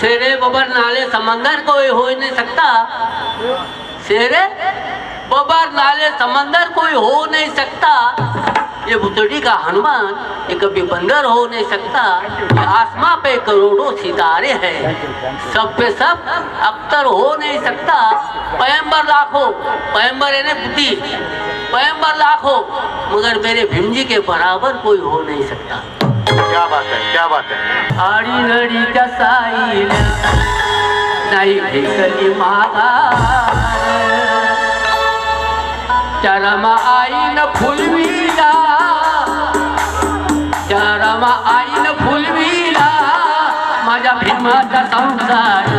शेरे बबर नाले समंदर कोई हो ही नहीं सकता। शेरे बबर नाले समंदर कोई हो नहीं सकता। ये भुतड़ी का हनुमान, ये कभी बंदर हो नहीं सकता। ये आसमां पे करोड़ों सितारे हैं। सब पे सब अख्तर हो नहीं सकता। पैम्बर लाखों पैम्बर है ना बुद्धि पैम्बर लाखों, मगर मेरे भीम जी के बराबर कोई हो नहीं सकता। क्या बात है क्या बात है। आडी नडीच्या साईला नाही फेकली मागा चरमा आईन फुलविला चरमा आईन फुलविला माझ्या भीमाचा संसार।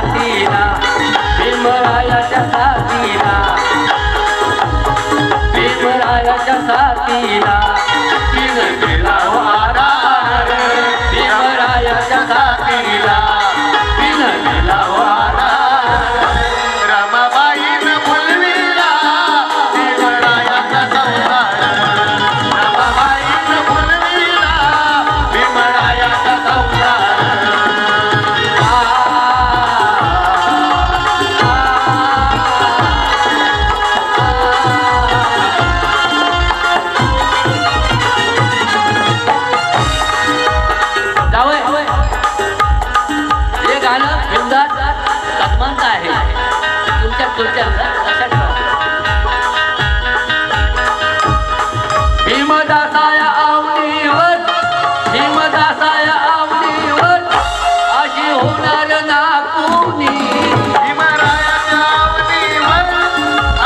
साथीला भीमरायाच्या साथीला. भीमरायाच्या साथीला. तुमच्या तुमच्या लक्षात ठेवा भीमदासाया आवडीवर भीमदासाया आवडीवर अशी होणार ना कोणी भीमरायाच्या अवनीवर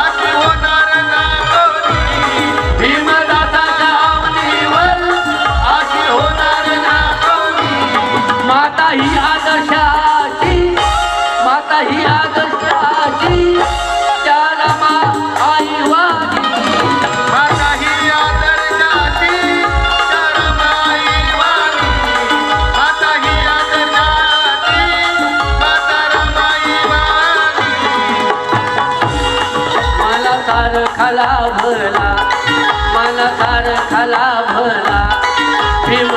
अशी होणार ना कोणी भीमदासाच्या आवडीवर अशी होणार ना कोणी माता ही आदर्शाची खाला भला मन सार खाला भला. भीम